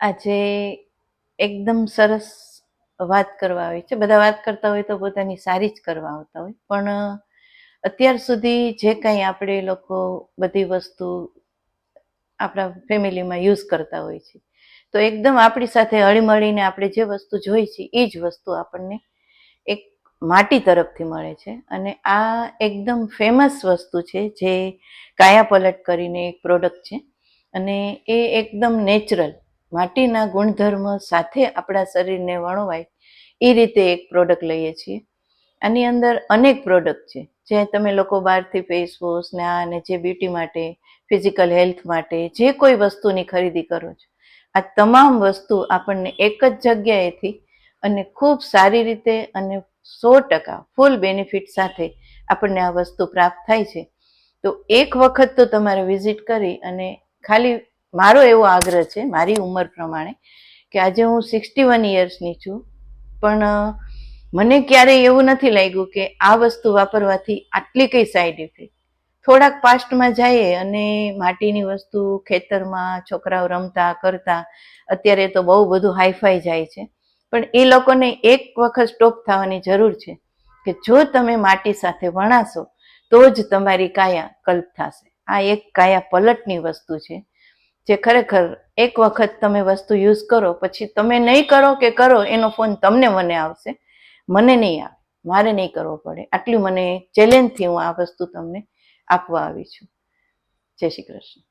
આજે એકદમ સરસ વાત કરવા આવી છે. બધા વાત કરતા હોય તો પોતાની સારી જ કરવા આવતા હોય. પણ અત્યાર સુધી જે કંઈ આપણે લોકો બધી વસ્તુ આપણા ફેમિલીમાં યુઝ કરતા હોય છે, તો એકદમ આપણી સાથે હળીમળીને આપણે જે વસ્તુ જોઈ છે એ જ વસ્તુ આપણને એક માટી તરફથી મળે છે. અને આ એકદમ ફેમસ વસ્તુ છે જે કાયા પલટ કરીને એક પ્રોડક્ટ છે. અને એ એકદમ નેચરલ માટીના ગુણધર્મ સાથે આપણા શરીરને વણવાય, એ રીતે એક પ્રોડક્ટ લઈએ છીએ. આની અંદર અનેક પ્રોડક્ટ છે. જે તમે લોકો બહારથી ફેસ વોશ ને આ અને જે બ્યુટી માટે ફિઝિકલ હેલ્થ માટે જે કોઈ વસ્તુની ખરીદી કરો છો, આ તમામ વસ્તુ આપણને એક જ જગ્યાએથી અને ખૂબ સારી રીતે અને સો ટકા ફૂલ બેનિફિટ સાથે આપણને આ વસ્તુ પ્રાપ્ત થાય છે. તો એક વખત તો તમારે વિઝિટ કરી અને ખાલી મારો એવો આગ્રહ છે, મારી ઉંમર પ્રમાણે, કે આજે હું સિક્સટી વન ઇયર્સની છું. પણ મને ક્યારેય એવું નથી લાગ્યું કે આ વસ્તુ વાપરવાથી આટલી કઈ સાઈડ ઇફેક્ટ થોડાક પાસ્ટમાં જઈએ અને માટીની વસ્તુ ખેતરમાં છોકરાઓ રમતા, કરતા, અત્યારે તો બહુ બધું હાઈફાઈ જાય છે. પણ એ લોકોને એક વખત સ્ટોપ થવાની જરૂર છે કે જો તમે માટી સાથે વણાશો, તો જ તમારી કાયા કલ્પ થશે. આ એક કાયા પલટની વસ્તુ છે. જે ખરેખર એક વખત તમે વસ્તુ યુઝ કરો, પછી તમે નહીં કરો કે કરો, એનો ફોન તમને મને આવશે. મને નહીં આવે. મારે નહીં કરવો પડે. આટલી મને ચેલેન્જથી હું આ વસ્તુ તમને આપવા આવી છું. જય શ્રી કૃષ્ણ.